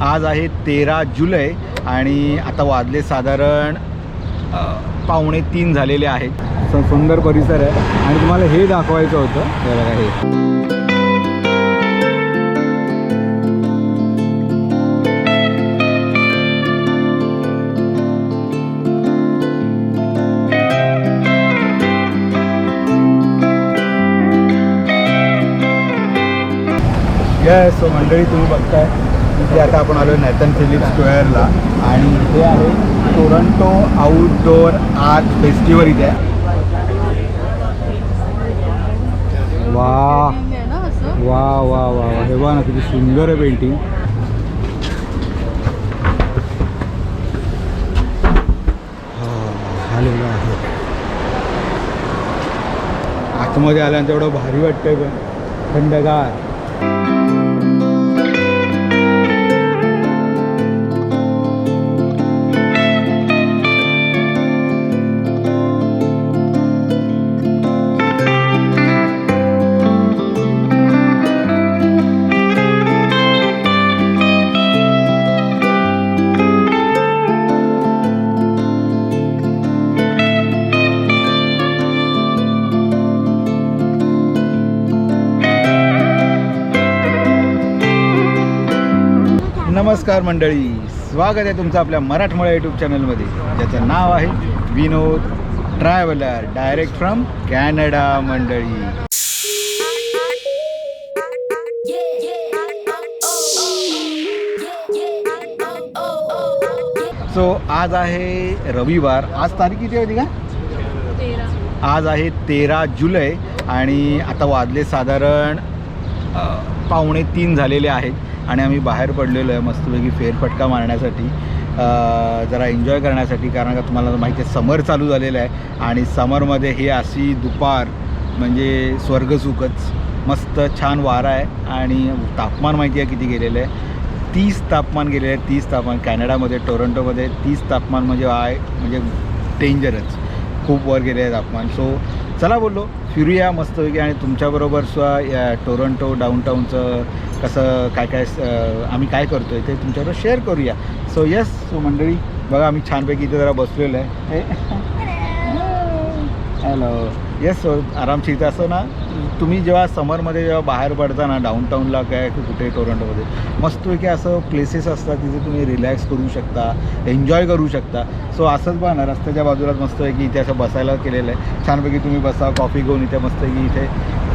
आज आहे तेरा जुलै आणि आता वाजले साधारण पावणे तीन झालेले आहेत. स- सुंदर परिसर आहे. आणि तुम्हाला हे दाखवायचं होतं. हे बघा हे. येस सो मंडळी तुम्ही बघताय. इथे आता आपण आलो नॅथन फिलिप स्क्वेअरला. आणि इथे आहे टोरंटो आउटडोअर आर्ट फेस्टिवल इथे. वा. वा वा वा वा. हे बघा ना किती सुंदर आहे पेंटिंग झालेलं आहे आतमध्ये आल्यानंतर एवढं भारी वाटतंय पण. थंडगार. नमस्कार मंडळी. स्वागत आहे तुमचं आपल्या मराठमोळ्या यूट्यूब चॅनलमध्ये ज्याचं नाव आहे Vinod traveller direct from Canada मंडळी. सो आज आहे रविवार. आज तारीख किती होती का? आज आहे तेरा जुलै. आणि आता वाजले साधारण पावणे तीन झालेले आहेत. आणि आम्ही बाहेर पडलेलो आहे मस्तपैकी फेरफटका मारण्यासाठी जरा एन्जॉय करण्यासाठी कारण का तुम्हाला माहिती आहे समर चालू झालेलं आहे आणि समरमध्ये हे अशी दुपार म्हणजे स्वर्गसुखच मस्त छान वारा आहे आणि तापमान माहिती आहे किती गेलेलं आहे? तीस तापमान गेलेलं आहे तीस तापमान. कॅनडामध्ये टोरंटोमध्ये तीस तापमान म्हणजे आय म्हणजे डेंजरच खूप वर गेले आहे तापमान. सो चला बोललो. फिरूया मस्तपैकी आणि तुमच्याबरोबर सुद्धा या टोरंटो डाऊनटाऊनचं कसं काय काय आम्ही काय करतो आहे ते तुमच्याबरोबर शेअर करूया. सो येस सो मंडळी बघा आम्ही छानपैकी इथे जरा बसलेलो आहे. हॅलो येस सो आरामशीर इथं असं ना. तुम्ही जेव्हा समरमध्ये जेव्हा बाहेर पडता ना डाऊनटाऊनला काय की कुठे टोरंटोमध्ये मस्तपैकी असं प्लेसेस असतात तिथे तुम्ही रिलॅक्स करू शकता एन्जॉय करू शकता. सो असंच बघा ना रस्त्याच्या बाजूलाच मस्तपैकी इथे असं बसायला केलेलं आहे. छानपैकी तुम्ही बसा कॉफी घेऊन इथे मस्तपैकी इथे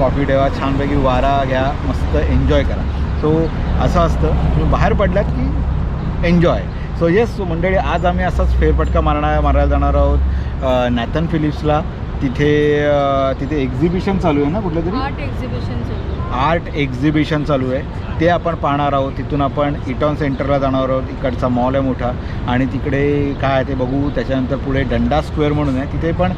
कॉफी ठेवा छानपैकी वारा घ्या मस्त एन्जॉय करा. सो असं असतं. तुम्ही बाहेर पडलात की एन्जॉय सो येस सो मंडळी आज आम्ही असाच फेरफटका मारणार मारायला जाणार आहोत नॅथन फिलिप्सला तिथे तिथे एक्झिबिशन चालू आहे ना कुठलं तरी? आर्ट एक्झिबिशन चालू आर्ट एक्झिबिशन चालू आहे. ते आपण पाहणार आहोत. तिथून आपण इटॉन सेंटरला जाणार आहोत. इकडचा मॉल आहे मोठा. आणि तिकडे काय आहे ते बघू. त्याच्यानंतर पुढे डंडा स्क्वेअर म्हणून आहे. तिथे पण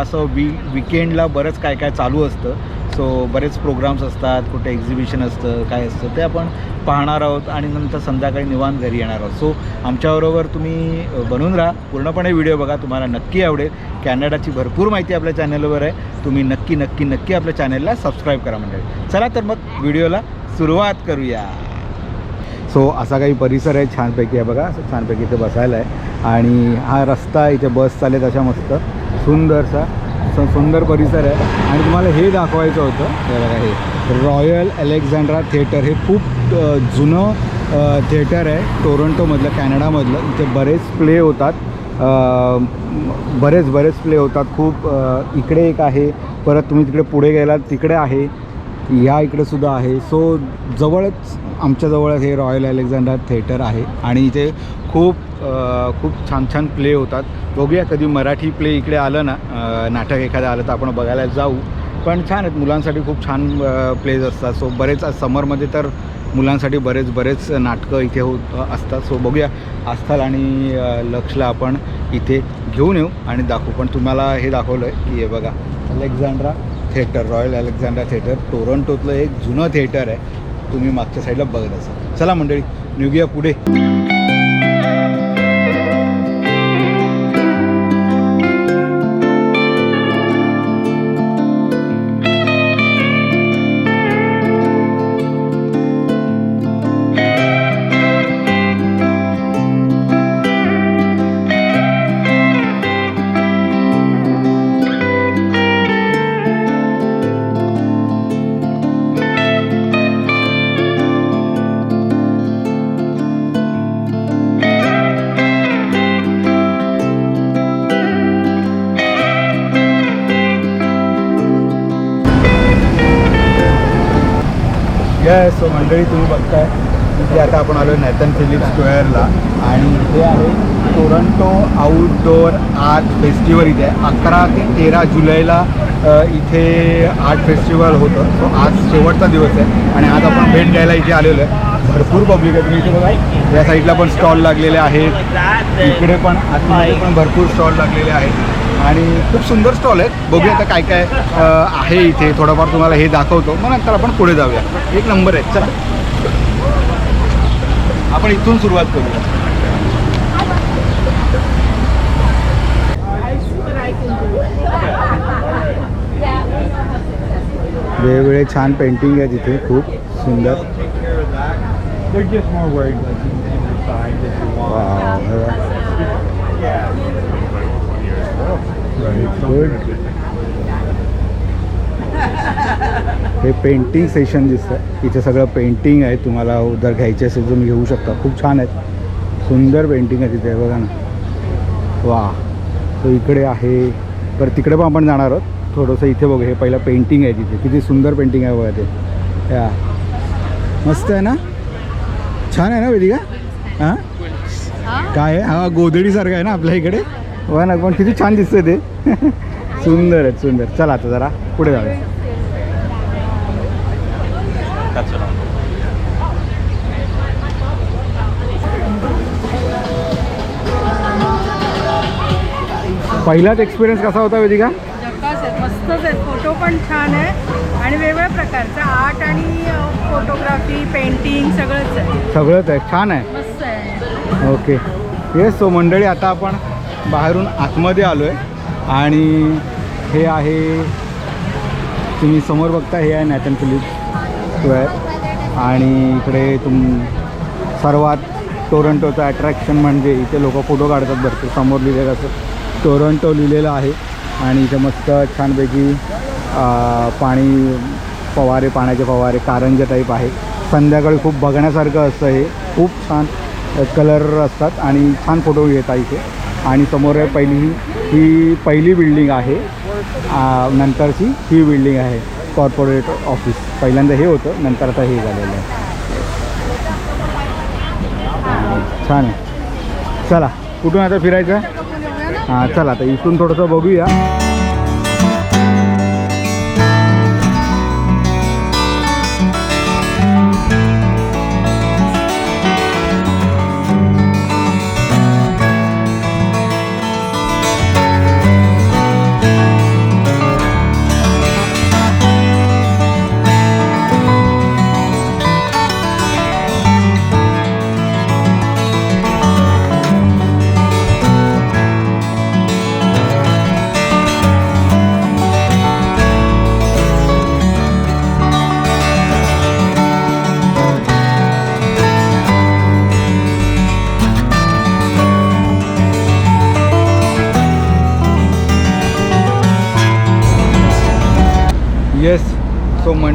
असं वी विकेंडला बरंच काय काय चालू असतं. सो बरेच प्रोग्राम्स असतात. कुठे एक्झिबिशन असतं काय असतं ते आपण पाहणार आहोत. आणि नंतर संध्याकाळी निवांत घरी येणार आहोत. सो आमच्याबरोबर तुम्ही बनून राहा. पूर्णपणे व्हिडिओ बघा. तुम्हाला नक्की आवडेल. कॅनडाची भरपूर माहिती आपल्या चॅनलवर आहे. तुम्ही नक्की नक्की नक्की आपल्या चॅनलला सबस्क्राईब करा म्हणजे चला तर मग व्हिडिओला सुरुवात करूया. सो असा काही परिसर आहे छानपैकी आहे बघा. असं छानपैकी इथे बसायला आहे. आणि हा रस्ता इथे बस चालेल अशा मस्त. सुंदरसा सुंदर परिसर आहे. आणि तुम्हाला हे दाखवायचं होतं. हे बघा हे. रॉयल अलेक्झांड्रा थिएटर हे खूप जुनं थिएटर आहे. टोरंटोमधलं कॅनडामधलं इथे बरेच प्ले होतात. बरेच बरेच प्ले होतात. खूप इकडे एक आहे. परत तुम्ही तिकडे पुढे गेलात तिकडे आहे. या इकडे सुद्धा आहे. सो जवळच आमच्याजवळच हे रॉयल अलेक्झांडर थिएटर आहे. आणि इथे खूप खूप छान छान प्ले होतात. बघूया कधी मराठी प्ले इकडे आलं ना नाटक एखादं आलं तर आपण बघायला जाऊ. पण छान आहेत. मुलांसाठी खूप छान प्लेज असतात. सो बरेच समरमध्ये तर मुलांसाठी बरेच बरेच नाटकं इथे होत असतात. सो बघूया. आस्थाल आणि लक्षला आपण इथे घेऊन येऊ आणि दाखवू. पण तुम्हाला हे दाखवलं आहे की हे बघा Alexandra theatre royal Alexandra theatre. टोरंटोतलं एक जुनं थिएटर आहे. तुम्ही मागच्या साईडला बघत असाल. चला मंडळी निघूया पुढे. मंडळी तुम्ही बघताय इथे आता आपण आलो नॅथन फिलिप स्क्वेअरला. आणि इथे आहे टोरंटो आउटडोअर आर्ट फेस्टिवल इथे. आहे अकरा ते तेरा जुलैला इथे आर्ट फेस्टिवल होतं. सो आज शेवटचा दिवस आहे. आणि आज आपण भेट द्यायला इथे आलेलो आहे. भरपूर पब्लिक आहे. तुम्ही इथे बघा. या साईडला पण स्टॉल लागलेले आहेत. इकडे पण आतमध्ये पण भरपूर स्टॉल लागलेले आहेत. आणि खूप सुंदर स्टॉल आहेत. बघूया आता काय काय आहे इथे. थोडंफार तुम्हाला हे दाखवतो. मग नंतर आपण पुढे जाऊया. एक नंबर आहे. चला. आपण इथून सुरुवात करूया. वेगवेगळे छान पेंटिंग आहे तिथे खूप सुंदर. They're वाव, हे पेंटिंग सेशन दिसतं इथे सगळं पेंटिंग आहे. तुम्हाला जर घ्यायचे असेल तुम्ही घेऊ शकता. खूप छान आहेत सुंदर पेंटिंग आहे तिथे बघा ना. वा तो इकडे आहे. तर तिकडे पण आपण जाणार आहोत. थोडंसं इथे बघू. हे पहिलं पेंटिंग आहे तिथे. किती सुंदर पेंटिंग आहे बघा ते. या. मस्त आहे ना? छान आहे ना वेदिका? हां? हा? काय आहे? हा गोधडीसारखं आहे ना आपल्या इकडे? वा ना पण किती छान दिसतं ते. सुंदर आहे सुंदर. चला आता जरा पुढे जाऊया. पहिलाच एक्सपिरियन्स कसा होता वेदिका? आहेत मस्तच आहेत. फोटो पण छान आहे. आणि वेगवेगळ्या प्रकारचं आर्ट आणि फोटोग्राफी पेंटिंग सगळंच आहे. सगळंच आहे. छान आहे. मस्त आहे. ओके येस सो मंडळी आता आपण बाहेरून आतमध्ये आलो आहे आणि हे आहे तुम्ही समोर बघता हे आहे नॅथन फिलिप स्क्वेअर आणि इकडे तुम सर्वात टोरंटोचं अट्रॅक्शन म्हणजे इथे लोक फोटो काढतात भरपूर. समोर लिहिलेलं असं टोरंटो लिहिलेलं आहे. आणि इथे मस्त छानपैकी पाणी फवारे पाण्याचे फवारे कारंजा टाईप आहे. संध्याकाळी खूप बघण्यासारखं असतं हे. खूप छान कलर असतात आणि छान फोटो येतात इथे. आणि समोर आहे पहिली ही पहिली बिल्डिंग आहे. नंतरची ही बिल्डिंग आहे कॉर्पोरेट ऑफिस पहिल्यांदा हे होतं नंतर आता हे झालेलं आहे. छान आहे. चला कुठून आता फिरायचं? हां चला आता इथून थोडंसं बघूया.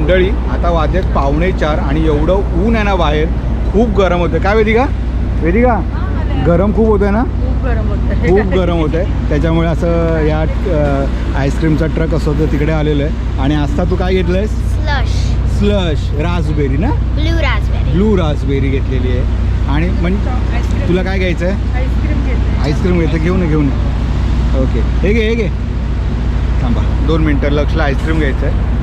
मंडळी आता वाजलेत पावणे चार आणि एवढं ऊन आहे ना बाहेर. खूप गरम होतं काय वेदिका? वेदिका? गरम खूप होतं ना? खूप गरम होतं खूप गरम होतं आहे त्याच्यामुळे असं या आईस्क्रीमचा ट्रक असं होतं तिकडे आलेलं आहे. आणि आत्ता तू काय घेतलं आहेस slush. स्लश रासबेरी ना? Blue raspberry. ब्लू रासबेरी घेतलेली आहे. आणि म्हणजे तुला काय घ्यायचं आहे आईस्क्रीम घ्यायचं घेऊन ये, घेऊन. ओके हे घे हे घे. थांबा. दोन मिनटं लक्षला आईस्क्रीम घ्यायचं आहे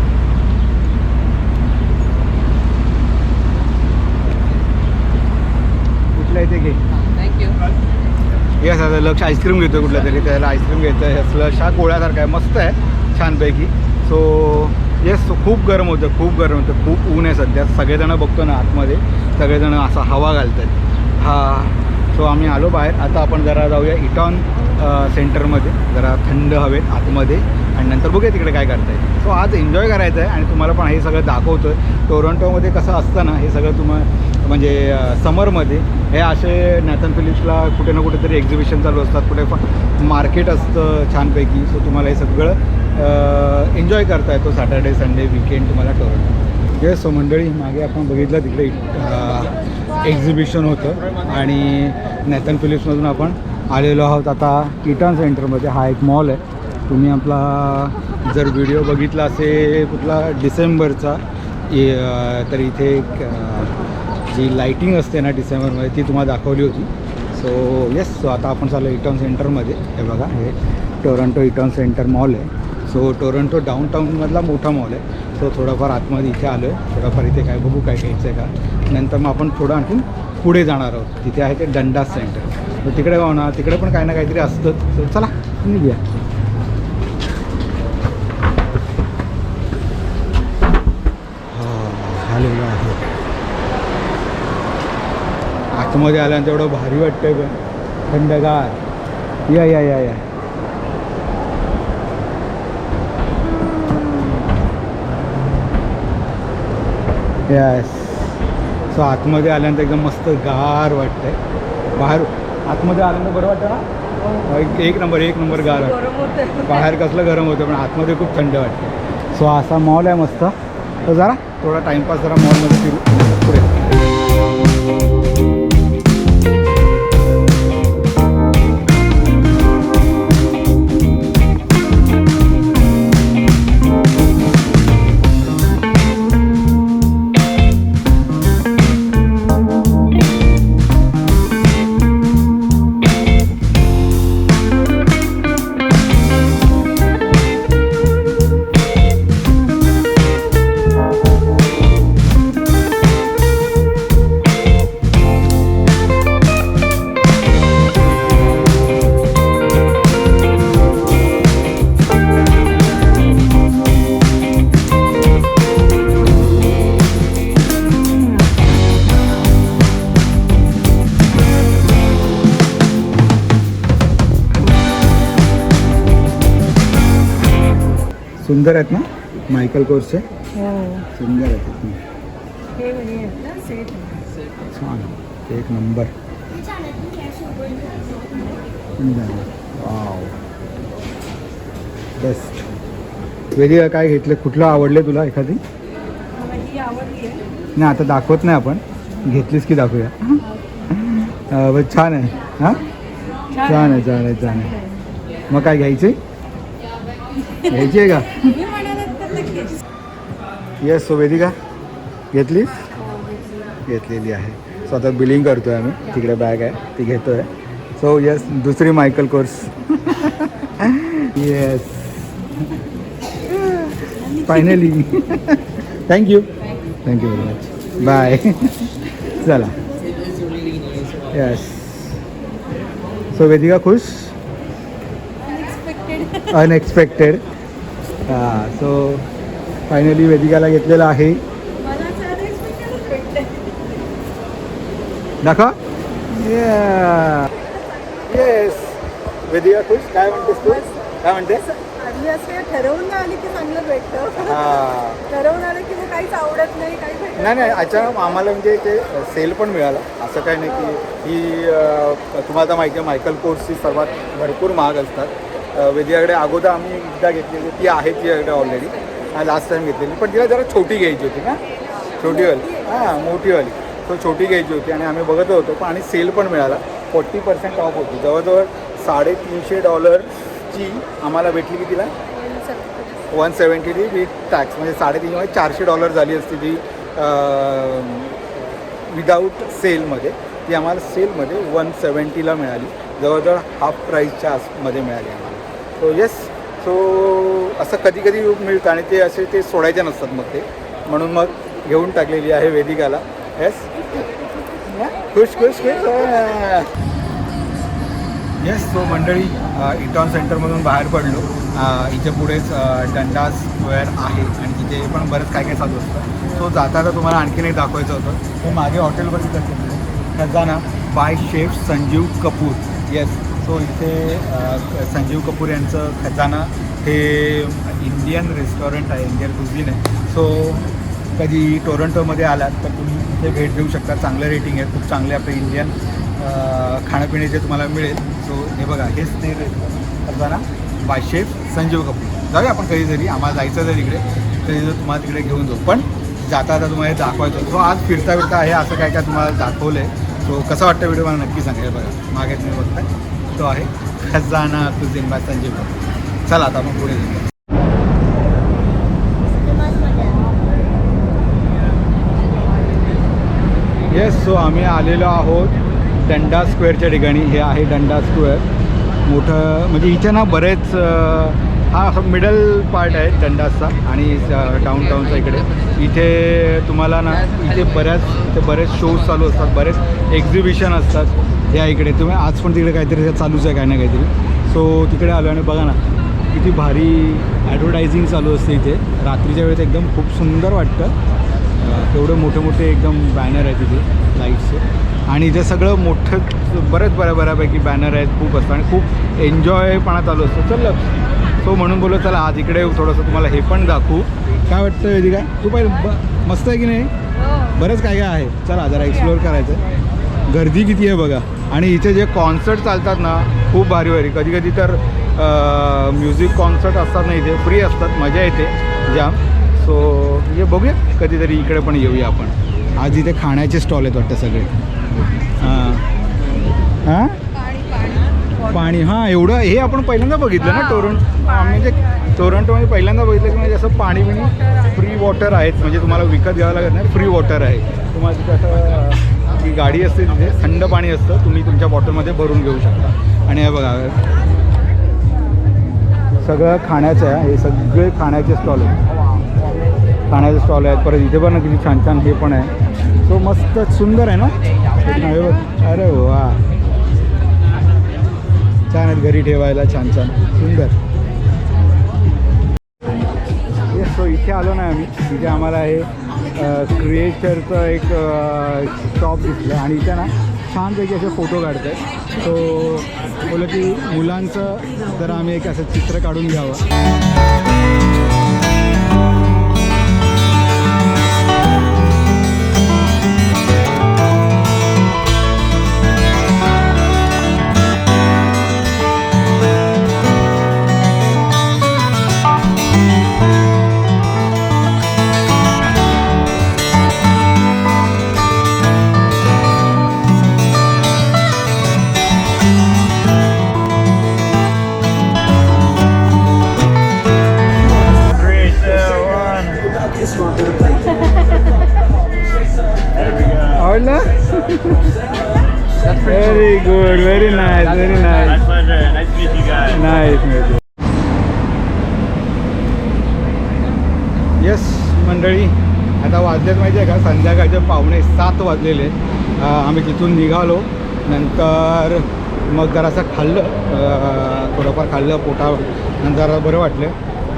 कुठल्या इथे घे थँक्यू येस आता लक्ष आईस्क्रीम घेतो कुठल्या तरी त्याला आईस्क्रीम घ्यायचं आहे स्लश हा गोळ्यासारखा आहे मस्त आहे छानपैकी. सो येस खूप गरम होतं खूप गरम होतं खूप ऊन आहे सध्या. सगळेजणं बघतो ना आतमध्ये सगळेजणं असा हवा घालत आहेत हा सो आम्ही आलो बाहेर. आता आपण जरा जाऊया इटॉन सेंटरमध्ये. जरा थंड हवेत आतमध्ये. आणि नंतर बघूया तिकडे काय करता येईल सो आज एन्जॉय करायचं आहे आणि तुम्हाला पण हे सगळं दाखवतो आहे टोरंटोमध्ये कसं असतं ना हे सगळं तुम्हाला म्हणजे समरमध्ये हे असे नॅथन फिलिप्सला कुठे ना कुठेतरी एक्झिबिशन चालू असतात कुठे मार्केट असतं छानपैकी. सो तुम्हाला हे सगळं एन्जॉय करता येतो सॅटर्डे संडे विकेंड तुम्हाला टोरंटो येस सो मंडळी मागे आपण बघितलं तिकडे एक्झिबिशन होतं. आणि नॅथन फिलिप्समधून आपण आलेलो आहोत आता किटन सेंटरमध्ये हा एक मॉल आहे. तुम्ही आपला जर व्हिडिओ बघितला असेल कुठला डिसेंबरचा तर इथे एक जी लाईटिंग असते ना डिसेंबरमध्ये ती तुम्हाला दाखवली होती. सो येस सो आता आपण चाललो इटॉन सेंटरमध्ये हे बघा हे टोरंटो इटॉन सेंटर मॉल आहे. सो टोरंटो डाऊनटाऊनमधला मोठा मॉल आहे. सो थोडंफार आतमध्ये इथे आलो आहे थोडंफार इथे काय बघू काय घ्यायचं आहे का? नंतर मग आपण थोडं आणखी पुढे जाणार आहोत. तिथे आहे ते डंडास सेंटर तर तिकडे जाऊ ना तिकडे पण काही ना काहीतरी असतं. सो चला निघूया हा आलेलो आहे आतमध्ये आल्यानंतर एवढं भारी वाटतंय पण. थंडगार. या या या या. यस सो आतमध्ये आल्यानंतर एकदम मस्त गार वाटतंय. बाहेर आतमध्ये आल्यानंतर बरं वाटतं ना? एक- एक नंबर एक नंबर गार वाटतं बाहेर कसलं गरम होतं पण आतमध्ये खूप थंड वाटतं सो असा मॉल आहे मस्त. तर जरा थोडा टाईमपास जरा मॉलमध्ये फिरू. सुंदर आहेत ना? मायकल कोर्सचे हो. सुंदर आहेत. हे म्हणजे छान. एक नंबर. बेस्ट वेगळी काय घेतलं? कुठलं आवडले तुला एखादी? नाही आता दाखवत नाही आपण. घेतलीस की दाखवूया? छान आहे. हां? छान आहे छान आहे छान आहे. मग काय घ्यायचे घ्यायची आहे का? येस सो वेदिका घेतलीस? घेतलेली आहे. सो आता बिलिंग करतो आहे आम्ही. तिकडे बॅग आहे. ती घेतो आहे सो येस दुसरी Michael Kors yes finally thank you thank you very much bye चला येस सो वेदिका खुश अनएक्सपेक्टेड हां सो फायनली वेदिकाला घेतलेलं आहे. दाखवा. येस वेदिका खुश? काय म्हणतेस तू? काय म्हणतेस? आधी असं ठरवून आली की चांगलं भेटतं. हां. ठरवून आलं की काहीच आवडत नाही काही भेटत नाही नाही अचानक आम्हाला म्हणजे ते सेल पण मिळाला. असं काही नाही की ही. अ, तुम्हाला माहिती आहे मायकल कोर्सची सर्वात भरपूर महाग असतात. वेदियाकडे अगोदर आम्ही एकदा घेतलेली ती आहे तिच्याकडे ऑलरेडी लास्ट टाईम घेतलेली. पण तिला जरा छोटी घ्यायची होती ना? छोटीवाली हां मोठीवाली तो छोटी घ्यायची होती आणि आम्ही बघत होतो पण आणि सेल पण मिळाला. फोर्टी पर्सेंट ऑफ होती. जवळजवळ साडेतीनशे डॉलरची आम्हाला भेटली की तिला? वन सेवन्टी ती विथ टॅक्स म्हणजे साडेतीन म्हणजे चारशे डॉलर झाली असती ती विदाऊट सेलमध्ये ती आम्हाला सेलमध्ये वन सेवन्टीला मिळाली. जवळजवळ हाफ प्राईसच्या आसमध्ये मिळाली आम्हाला. सो येस सो असं कधी कधी मिळतं आणि ते असे ते सोडायचे नसतात मग ते. म्हणून मग घेऊन टाकलेली आहे वेदिकाला. येस खुश खुश खुश. येस सो मंडळी इटॉन सेंटरमधून बाहेर पडलो. इथे पुढेच डंडा स्क्वेअर आहे आणि तिथे पण बरंच काय काय चालू असतं. सो जाता तुम्हाला आणखीन एक दाखवायचं होतं. हे मागे हॉटेल बघितलं Khazana by chef Sanjeev Kapoor. Yes so इथे संजीव कपूर यांचं खजाना हे इंडियन रेस्टॉरंट आहे इंडियन कुझिन आहे. सो कधी टोरंटोमध्ये आलात तर तुम्ही इथे भेट देऊ शकता. चांगलं रेटिंग आहे खूप चांगले आपले इंडियन खाण्यापिण्याचे तुम्हाला मिळेल. सो हे बघा हेच ते खजाना बाय शेफ संजीव कपूर. जाऊया आपण कधीतरी आम्हाला जायचं जर इकडे. तरी जर तुम्हाला तिकडे घेऊन जाऊ. पण जाता आता तुम्हाला हे दाखवायचं सो आज फिरता फिरता आहे असं काय काय तुम्हाला दाखवलं आहे सो कसं वाटतं व्हिडिओ मला नक्की सांगायला बघा मागे तुम्ही बघताय. तो आहे. खजाना तुझिंबा संजीव चला आता मग पुढे जाऊ येस सो आम्ही आलेलो आहोत दंडा स्क्वेअरच्या ठिकाणी. हे आहे दंडा स्क्वेअर. मोठं म्हणजे इथे ना बरेच हा मिडल पार्ट आहे दंडासचा आणि डाऊन टाऊनचा इकडे. इथे तुम्हाला ना इथे बऱ्याच इथे बरेच शोज चालू असतात बरेच एक्झिबिशन असतात या इकडे. तुम्ही आज पण तिकडे काहीतरी चालूच आहे काही ना काहीतरी. सो तिकडे आलो आणि बघा ना किती भारी ॲडव्हर्टायझिंग चालू असते इथे. रात्रीच्या वेळेत एकदम खूप सुंदर वाटतं. अं, तेवढे मोठे मोठे एकदम बॅनर आहेत तिथे लाईट्सचे आणि इथे सगळं मोठं बरेच बऱ्या बऱ्यापैकी बॅनर आहेत खूप असतं. आणि खूप एन्जॉयपणा चालू असतो. चल सो म्हणून बोललो चला आज इकडे थोडंसं तुम्हाला हे पण दाखवू. काय वाटतं वेदिका तू पाहिजे मस्त आहे की नाही? बरंच काय काय आहे. चला जरा एक्सप्लोअर करायचं. गर्दी किती आहे बघा. आणि इथे जे कॉन्सर्ट चालतात ना खूप भारी भारी. कधी कधी तर म्युझिक कॉन्सर्ट असतात ना इथे. फ्री असतात मजा येते. जाम सो हे बघूया. कधीतरी इकडे पण येऊया आपण. आज इथे खाण्याचे स्टॉल आहेत वाटतं सगळे. हां? हां? पाणी हां एवढं हे आपण पहिल्यांदा बघितलं ना टोरंटो म्हणजे. टोरंटोमध्ये पहिल्यांदा बघितलं की म्हणजे असं पाणी बिणी फ्री वॉटर आहेत. म्हणजे तुम्हाला विकत घ्यावं लागत नाही फ्री वॉटर आहे. तुम्हाला तिथे असं ती गाडी असते तिथे थंड पाणी असतं तुम्ही तुमच्या बॉटलमध्ये भरून घेऊ शकता. आणि हे बघा सगळं खाण्याचं आहे हे सगळे खाण्याचे स्टॉल आहेत. खाण्याचे स्टॉल आहेत. परत इथे पण किती छान छान हे पण आहे. सो मस्त सुंदर आहे ना. अरे वा. छान आहेत घरी ठेवायला छान छान. सुंदर. येस सो इथे आलो ना आम्ही. इथे आम्हाला हे क्रिएचरचं एक शॉप दिसलं. आणि इथे ना छानपैकी असे फोटो काढत आहेत सो बोललं की मुलांचं जरा आम्ही एक असं चित्र काढून घ्यावं. आहे का? संध्याकाळचे पावणे सात वाजलेले. आम्ही तिथून निघालो. नंतर मग जरासं खाल्लं. थोडंफार खाल्लं पोटा नंतर जरा बरं वाटलं.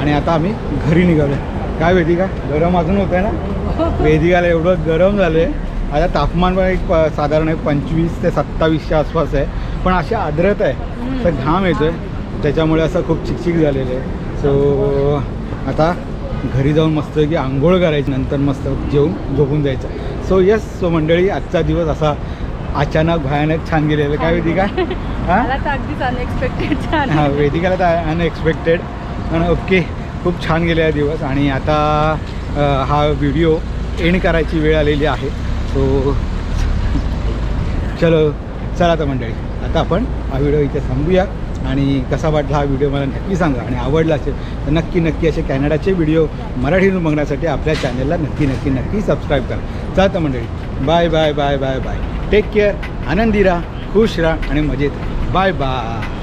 आणि आता आम्ही घरी निघालो. काय वेदिका? गरम अजून होतं आहे ना? वेदिकाला एवढं गरम झालं आहे आता तापमान पण एक प- साधारण एक पंचवीस ते सत्तावीसच्या आसपास आहे. पण अशी आद्रता आहे. तर घाम येतो आहे त्याच्यामुळे असं खूप चिकचिक झालेलं आहे. सो आता घरी जाऊन मस्त की आंघोळ करायची नंतर मस्त जेवून झोपून जायचं. सो येस सो मंडळी आजचा दिवस असा अचानक भयानक छान गेलेलं. काय वेदिका? हां. हां? वेदिकाला तर अनएक्सपेक्टेड पण ओके खूप छान गेले हा दिवस. आणि आता हा व्हिडिओ एंड करायची वेळ आलेली आहे. सो चलो चला आता मंडळी आता आपण हा व्हिडिओ इथे थांबूया. आणि कसा वाटला हा व्हिडिओ मला नक्की सांगा आणि आवडला असेल तर नक्की नक्की असे कॅनडाचे व्हिडिओ मराठीतून बघण्यासाठी आपल्या चॅनलला नक्की नक्की नक्की सबस्क्राईब करा. चालतं मंडळी. Bye bye bye bye bye. Take care आनंदी राहा खुश राहा आणि मजेत बाय बाय.